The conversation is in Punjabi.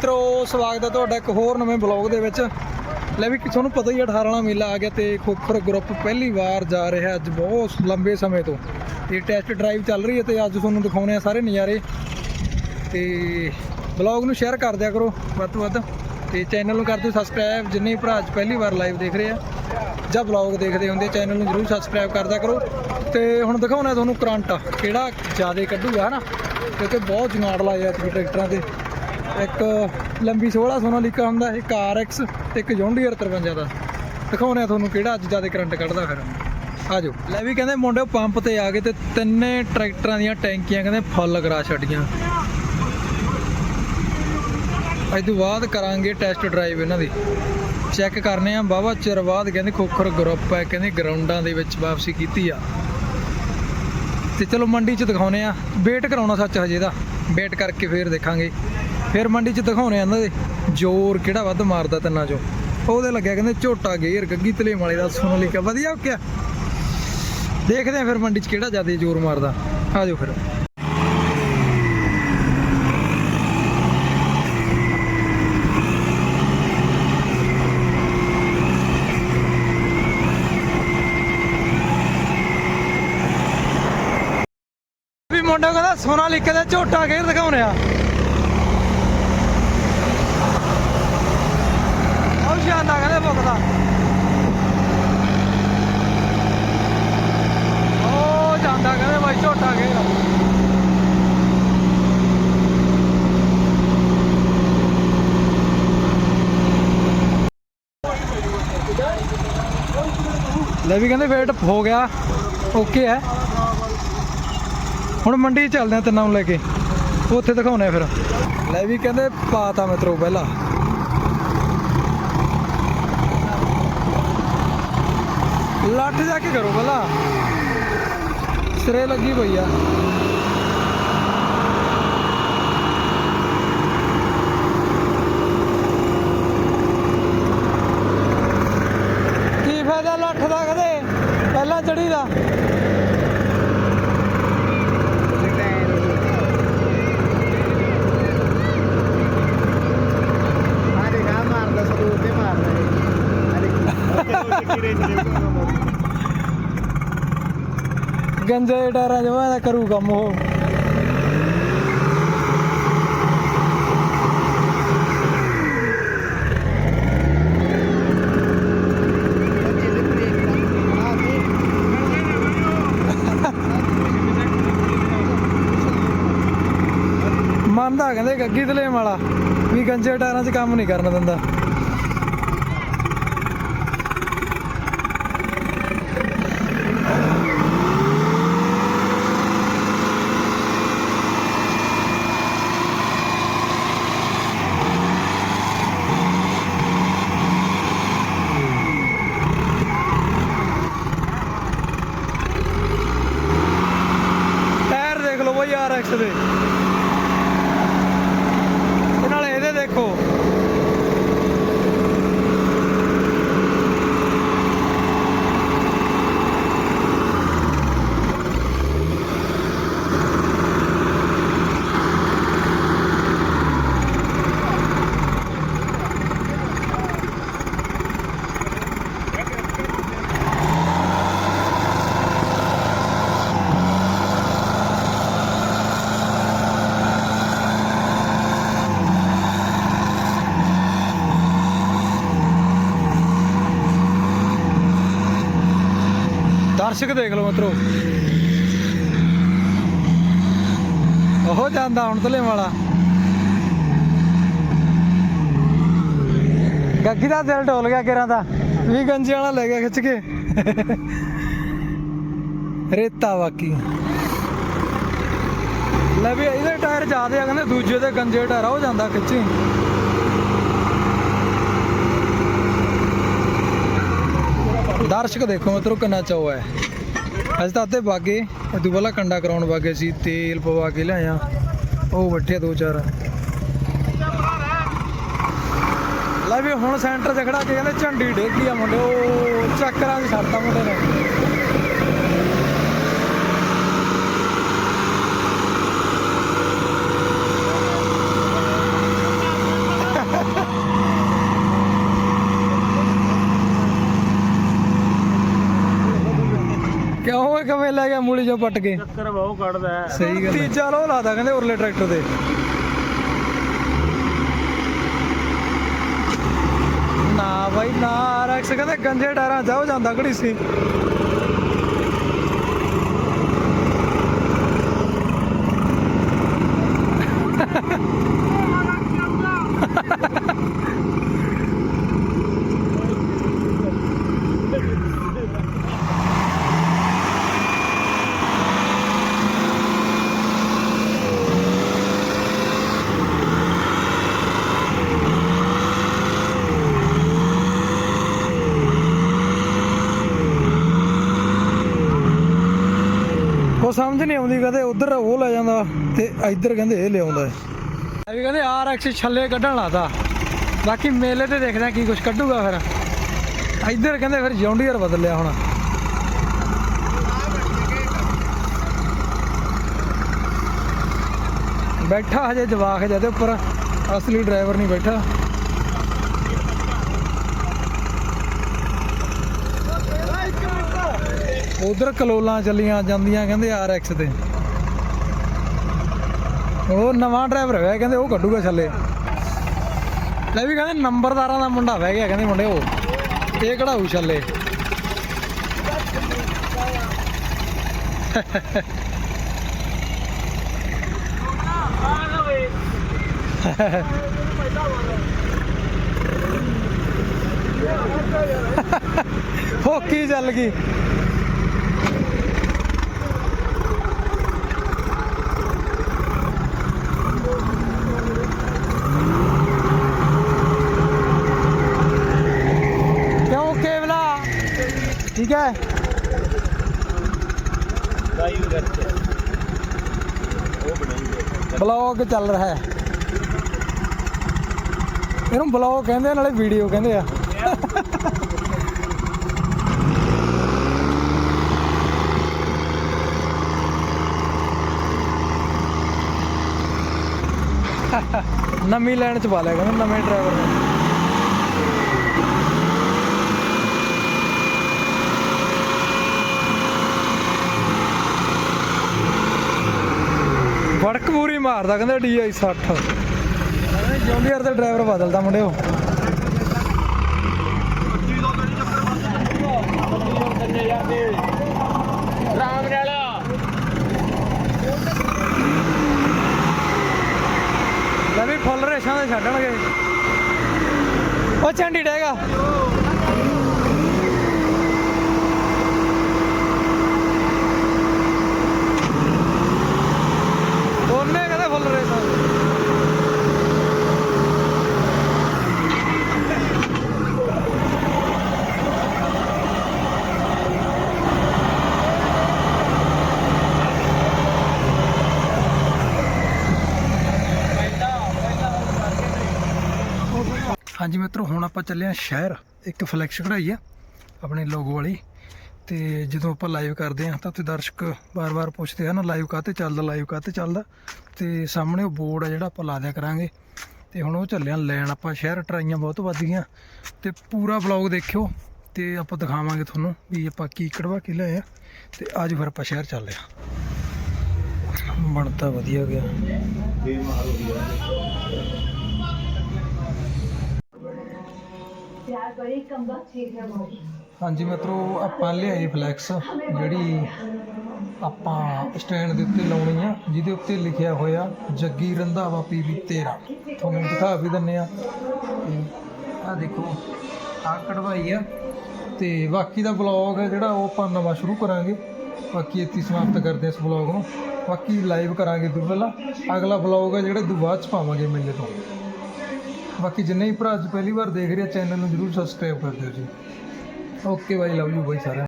ਮਿੱਤਰੋ, ਸਵਾਗਤ ਹੈ ਤੁਹਾਡਾ ਇੱਕ ਹੋਰ ਨਵੇਂ ਬਲੌਗ ਦੇ ਵਿੱਚ। ਲੈ ਵੀ ਤੁਹਾਨੂੰ ਪਤਾ ਹੀ ਹੈ 18 ਵਾਲਾ ਮੇਲਾ ਆ ਗਿਆ ਤੇ ਖੋਖਰ ਗਰੁੱਪ ਪਹਿਲੀ ਵਾਰ ਜਾ ਰਿਹਾ ਅੱਜ ਬਹੁਤ ਲੰਬੇ ਸਮੇਂ ਤੋਂ। ਇਹ ਟੈਸਟ ਡਰਾਈਵ ਚੱਲ ਰਹੀ ਹੈ ਤੇ ਅੱਜ ਤੁਹਾਨੂੰ ਦਿਖਾਉਣੇ ਆ ਸਾਰੇ ਨਜ਼ਾਰੇ। ਤੇ ਬਲੌਗ ਨੂੰ ਸ਼ੇਅਰ ਕਰ ਦਿਆ ਕਰੋ ਵੱਧ ਤੋਂ ਵੱਧ। ਤੇ ਚੈਨਲ ਨੂੰ ਕਰ ਦਿਓ ਸਬਸਕ੍ਰਾਈਬ ਜਿੰਨੇ ਭਰਾ ਅੱਜ ਪਹਿਲੀ ਵਾਰ ਲਾਈਵ ਦੇਖ ਰਹੇ ਆ, ਜਾਂ ਬਲੌਗ ਦੇਖਦੇ ਹੁੰਦੇ ਚੈਨਲ ਨੂੰ ਜਰੂਰ ਸਬਸਕ੍ਰਾਈਬ ਕਰਦਿਆ ਕਰੋ। ਤੇ ਹੁਣ ਦਿਖਾਉਣਾ ਤੁਹਾਨੂੰ ਕਰੰਟ, ਕਿਹੜਾ ਜ਼ਿਆਦਾ ਕੱਢੂਗਾ, ਹਨਾ? ਕਿਉਂਕਿ ਬਹੁਤ ਜੁਗਾੜ ਲਾਏ ਆ ਟਰੈਕਟਰਾਂ ਤੇ। ਇੱਕ ਲੰਬੀ 16 ਸੋਨਾਲੀਕਾ ਹੁੰਦਾ ਇੱਕ RX ਤੇ ਇੱਕ ਜੌਂਡੀਅਰ 53 ਦਾ। ਦਿਖਾਉਣੇ ਆ ਤੁਹਾਨੂੰ ਕਿਹੜਾ ਅੱਜ ਜ਼ਿਆਦਾ ਕਰੰਟ ਕੱਢਦਾ ਫਿਰ। ਆ ਜਾਓ ਲੈ ਵੀ ਕਹਿੰਦੇ ਮੁੰਡੇ ਪੰਪ ਤੇ ਆ ਗਏ ਤੇ ਤਿੰਨੇ ਟਰੈਕਟਰਾਂ ਦੀਆਂ ਟੈਂਕੀਆਂ ਕਹਿੰਦੇ ਫੁੱਲ ਕਰਾ ਛੱਡੀਆਂ। ਅੱਜ ਤੋਂ ਬਾਅਦ ਕਰਾਂਗੇ ਟੈਸਟ ਡਰਾਈਵ ਇਹਨਾਂ ਦੀ। ਚੈੱਕ ਕਰਨੇ ਆ ਬਾਬਾ ਚਿਰ ਬਾਅਦ ਕਹਿੰਦੇ ਖੋਖਰ ਗਰੁੱਪ ਹੈ, ਕਹਿੰਦੇ ਗਰਾਊਂਡਾਂ ਦੇ ਵਿੱਚ ਵਾਪਸੀ ਕੀਤੀ ਆ। ਤੇ ਚਲੋ ਮੰਡੀ 'ਚ ਦਿਖਾਉਨੇ ਆ ਵੇਟ ਕਰਾਉਣਾ ਸੱਚ ਹਜੇ ਦਾ। ਵੇਟ ਕਰਕੇ ਫੇਰ ਦੇਖਾਂਗੇ। ਫਿਰ ਮੰਡੀ 'ਚ ਦਿਖਾਉਨੇ ਆ ਇਹਨਾਂ ਦੇ। ਜ਼ੋਰ ਕਿਹੜਾ ਵੱਧ ਮਾਰਦਾ ਤਿੰਨਾਂ 'ਚੋਂ। ਉਹਦੇ ਲੱਗਿਆ ਕਹਿੰਦੇ ਝੋਟਾ ਗੇਰ ਗੱਗੀ ਤਲੇ ਵਾਲੇ ਦਾ ਸੋਨਾਲੀਕਾ ਵਧੀਆ ਓਕਿਆ ਦੇਖਦੇ ਆ ਫਿਰ ਮੰਡੀ 'ਚ ਕਿਹੜਾ ਜ਼ਿਆਦਾ ਜ਼ੋਰ ਮਾਰਦਾ। ਆ ਜਾਓ ਫਿਰ। ਮੁੰਡਾ ਕਹਿੰਦਾ ਸੋਨਾਲੀਕਾ ਦਾ ਝੋਟਾ ਗੇਰ ਦਿਖਾਉਣੇ ਆ ਉਹ ਸ਼ਾਨਾ ਕਹਿੰਦੇ ਭੁੱਖਦਾ ਉਹ ਜਾਂਦਾ ਕਹਿੰਦੇ ਬਾਈ ਝੋਟਾ ਗੇਰ ਲੈ ਵੀ ਕਹਿੰਦੇ ਵੇਟ ਹੋ ਗਿਆ। ਓਕੇ ਹੈ। ਹੁਣ ਮੰਡੀ ਚੱਲਦੇ ਆ ਤਿੰਨਾਂ ਨੂੰ ਲੈ ਕੇ। ਉੱਥੇ ਦਿਖਾਉਣੇ ਆ ਫਿਰ। ਲੈ ਵੀ ਕਹਿੰਦੇ ਪਾਤਾ ਮਿੱਤਰੋ ਪਹਿਲਾਂ। ਲੱਠ ਜਾ ਕੇ ਕਰੋ ਪਹਿਲਾਂ। ਸਿਰੇ ਲੱਗੀ ਪਈ ਆ। ਕੀ ਫਾਇਦਾ ਲੱਠ ਦਾ ਕਦੇ ਪਹਿਲਾਂ ਚੜੀ ਦਾ। ਗੰਜੇ ਡਰਾਂ ਜਮਾ ਕਰੂ ਕੰਮ ਉਹ ਮੰਨਦਾ ਕਹਿੰਦੇ ਗੱਗੀ ਦਲੇਮ ਵਾਲਾ ਵੀ ਗੰਜੇ ਟਾਇਰਾਂ 'ਚ ਕੰਮ ਨਹੀਂ ਕਰਨ ਦਿੰਦਾ ਟਾਇਰ ਦੇਖ ਲਓ ਬਈ RX ਦੇ ਤੇ ਨਾਲੇ ਇਹਦੇ ਦੇਖੋ ਦਰਸ਼ਕ ਦੇਖ ਲਓ ਮਿੱਤਰੋ। ਉਹ ਜਾਂਦਾ ਹੁਣ ਤਲੇ ਵਾਲਾ। ਗੱਗੀ ਦਾ ਦਿਲ ਢੋਲ ਗਿਆ ਕਿਰਾਂ ਦਾ। ਵੀ ਗੰਜੇ ਵਾਲਾ ਲੈ ਗਿਆ ਖਿੱਚ ਕੇ। ਰੇਤਾ ਬਾਕੀ। ਲੈ ਵੀ ਇਹਦੇ ਟਾਇਰ ਜ਼ਿਆਦੇ ਆ, ਕਹਿੰਦੇ ਦੂਜੇ ਦੇ ਗੰਜੇ ਟਾਇਰ ਆ, ਉਹ ਜਾਂਦਾ ਖਿੱਚੀ ਦਰਸ਼ਕ ਦੇਖੋ ਮਿੱਤਰੋ ਕਿੰਨਾ ਚਾਅ ਹੈ। ਅੱਜ ਤਾਂ ਅੱਧੇ ਬਾਗੇ ਇਦੋਂ ਪਹਿਲਾਂ ਕੰਡਾ ਕਰਾਉਣ ਬਾਗੇ ਸੀ ਤੇਲ ਪਵਾ ਕੇ ਲਿਆਇਆ ਉਹ ਬੱਠੇ ਦੋ ਚਾਰ। ਲੈ ਵੀ ਹੁਣ ਸੈਂਟਰ 'ਚ ਖੜਾ ਕੇ ਕਹਿੰਦੇ ਝੰਡੀ ਡੇਗੀ ਆ ਮੁੰਡੇ ਉਹ ਚੱਕਰਾਂ 'ਚ ਛੱਡਤਾ ਮੁੰਡੇ ਨੇ। ਕੇ ਲੈ ਗਿਆ ਮੂਲੀ ਚੋਂ ਪੱਟ ਕੇ? ਚੱਕਰ ਬਹੁਤ ਕੱਢਦਾ ਹੈ। ਸਹੀ ਗੱਲ ਤੀਜਾ ਲੋ ਲਾਦਾ ਕਹਿੰਦੇ ਉਰਲੇ ਟਰੈਕਟਰ ਦੇ ਨਾ ਬਾਈ ਨਾ ਆਰਐਕਸ ਕਹਿੰਦੇ ਗੰਜੇ ਟਾਇਰਾਂ ਜਾਓ ਜਾਂਦਾ ਘੜੀ ਸੀ ਉਹ ਸਮਝ ਨਹੀਂ ਆਉਂਦੀ ਕਦੇ ਉਧਰ ਉਹ ਲੈ ਜਾਂਦਾ ਤੇ ਇੱਧਰ ਕਹਿੰਦੇ ਇਹ ਲਿਆਉਂਦਾ ਹੈ। ਵੀ ਕਹਿੰਦੇ ਆਰਐਕਸ ਛੱਲੇ ਕੱਢਣ ਲਾਤਾ ਬਾਕੀ ਮੇਲੇ ਤੇ ਦੇਖਦੇ ਆ ਕੀ ਕੁਝ ਕੱਢੂਗਾ ਫਿਰ। ਇੱਧਰ ਕਹਿੰਦੇ ਫਿਰ ਜੌਂਡੀਅਰ ਬਦਲਿਆ ਹੁਣ। ਬੈਠਾ ਹਜੇ ਜਵਾਕ ਜਿਹਦੇ ਉੱਪਰ। ਅਸਲੀ ਡਰਾਈਵਰ ਨਹੀਂ ਬੈਠਾ। ਉਧਰ ਕਲੋਲਾਂ ਚੱਲੀਆਂ ਜਾਂਦੀਆਂ, ਕਹਿੰਦੇ ਆਰਐਕਸ ਤੇ। ਉਹ ਨਵਾਂ ਡਰਾਈਵਰ ਹੈ, ਕਹਿੰਦੇ ਉਹ ਕੱਢੂਗਾ ਛੱਲੇ। ਲੈ ਵੀ ਕਹਿੰਦੇ ਨੰਬਰਦਾਰਾਂ ਦਾ ਮੁੰਡਾ ਬਹਿ ਗਿਆ, ਕਹਿੰਦੇ ਮੁੰਡੇ ਉਹ ਇਹ ਕਢਾਊ ਛੱਲੇ। ਹੋਕੀ ਚੱਲ ਗਈ ਕਿਉਂ ਕੇਵਲਾ ਠੀਕ ਹੈ ਲਾਈਵ ਕਰਕੇ ਉਹ ਬਣਾਉਂਗੇ ਬਲੌਗ ਚੱਲ ਰਿਹਾ ਹੈ। ਇਹਨੂੰ ਬਲੌਗ ਕਹਿੰਦੇ ਆ, ਨਾਲੇ ਵੀਡੀਓ ਕਹਿੰਦੇ ਆ। ਨਵੀਂ ਲੈਣ ਚ ਪਾ ਲਿਆ ਕਹਿੰਦੇ ਨਵੇਂ ਡਰਾਈਵਰ ਨੇ। ਵੜਕ ਪੂਰੀ ਮਾਰਦਾ, ਕਹਿੰਦਾ DI 60 ਜੌਂਡੀਅਰ ਦੇ ਡਰਾਈਵਰ ਬਦਲਦਾ ਮੁੰਡਿਓ। ਰਾਮ ਨਾਲ ਲੈ ਵੀ ਫੁੱਲ ਰੇਸ਼ਾਂ ਦੇ ਛੱਡਣਗੇ। ਉਹ ਚੰਡੀ ਡੇਗਾ ਉਹਨੇ ਕਹਿੰਦੇ ਫੁੱਲ ਰੇਸ਼ਾਂ ਹਾਂਜੀ ਮਿੱਤਰੋ, ਹੁਣ ਆਪਾਂ ਚੱਲੇ ਆ ਸ਼ਹਿਰ। ਇੱਕ ਫਲੈਕਸ ਕਢਾਈ ਆ, ਆਪਣੇ ਲੋਗੋ ਵਾਲੀ। ਤੇ ਜਦੋਂ ਆਪਾਂ ਲਾਈਵ ਕਰਦੇ ਆ ਤਾਂ ਉੱਥੇ ਦਰਸ਼ਕ ਬਾਰ-ਬਾਰ ਪੁੱਛਦੇ ਹਨ ਲਾਈਵ ਕਾਤੇ ਚੱਲਦਾ ਲਾਈਵ ਕਾਤੇ ਚੱਲਦਾ? ਤੇ ਸਾਹਮਣੇ ਉਹ ਬੋਰਡ ਆ ਜਿਹੜਾ ਆਪਾਂ ਲਾ ਦਿਆ ਕਰਾਂਗੇ। ਤੇ ਹੁਣ ਉਹ ਚੱਲਿਆ ਲੈਣ। ਆਪਾਂ ਸ਼ਹਿਰ ਟਰਾਈਆਂ ਬਹੁਤ ਵੱਧ ਗਈਆਂ। ਤੇ ਪੂਰਾ ਵਲੌਗ ਦੇਖਿਓ ਤੇ ਆਪਾਂ ਦਿਖਾਵਾਂਗੇ ਤੁਹਾਨੂੰ ਵੀ ਆਪਾਂ ਕੀ ਕਢਵਾ ਕੇ ਲਿਆਏ ਆ। ਤੇ ਅੱਜ ਫਿਰ ਆਪਾਂ ਸ਼ਹਿਰ ਚੱਲਦੇ ਆ ਬਣਦਾ ਵਧੀਆ ਗਿਆ। ਹਾਂਜੀ ਮਿੱਤਰੋ, ਆਪਾਂ ਲਿਆਏ ਫਲੈਕਸ ਜਿਹੜੀ ਆਪਾਂ ਸਟੈਂਡ ਦੇ ਉੱਤੇ ਲਾਉਣੀ ਆ, ਜਿਹਦੇ ਉੱਤੇ ਲਿਖਿਆ ਹੋਇਆ, ਜੱਗੀ ਰੰਧਾਵਾ ਪੀਵੀ 13 ਤੁਹਾਨੂੰ ਦਿਖਾ ਵੀ ਦਿੰਨੇ ਆ। ਆ ਦੇਖੋ ਆ ਕਢਵਾਈ ਆ। ਤੇ ਬਾਕੀ ਦਾ ਬਲੌਗ ਹੈ ਜਿਹੜਾ, ਉਹ ਆਪਾਂ ਨਵਾਂ ਸ਼ੁਰੂ ਕਰਾਂਗੇ। ਬਾਕੀ ਇੱਥੇ ਸਮਾਪਤ ਕਰਦੇ ਹਾਂ ਇਸ ਬਲੌਗ ਨੂੰ। ਬਾਕੀ ਲਾਈਵ ਕਰਾਂਗੇ ਦੂ ਪਹਿਲਾਂ ਅਗਲਾ ਬਲੌਗ ਹੈ ਜਿਹੜਾ ਦੂ ਬਾਅਦ ਚ ਪਾਵਾਂਗੇ ਮੇਲੇ ਤੋਂ। ਬਾਕੀ ਜਿੰਨੇ ਵੀ ਭਰਾ ਅੱਜ ਪਹਿਲੀ ਵਾਰ ਦੇਖ ਰਹੇ ਆ, ਚੈਨਲ ਨੂੰ ਜਰੂਰ ਸਬਸਕ੍ਰਾਈਬ ਕਰ ਦਿਓ ਜੀ। Okay bye love you bye ਸਾਰਿਆਂ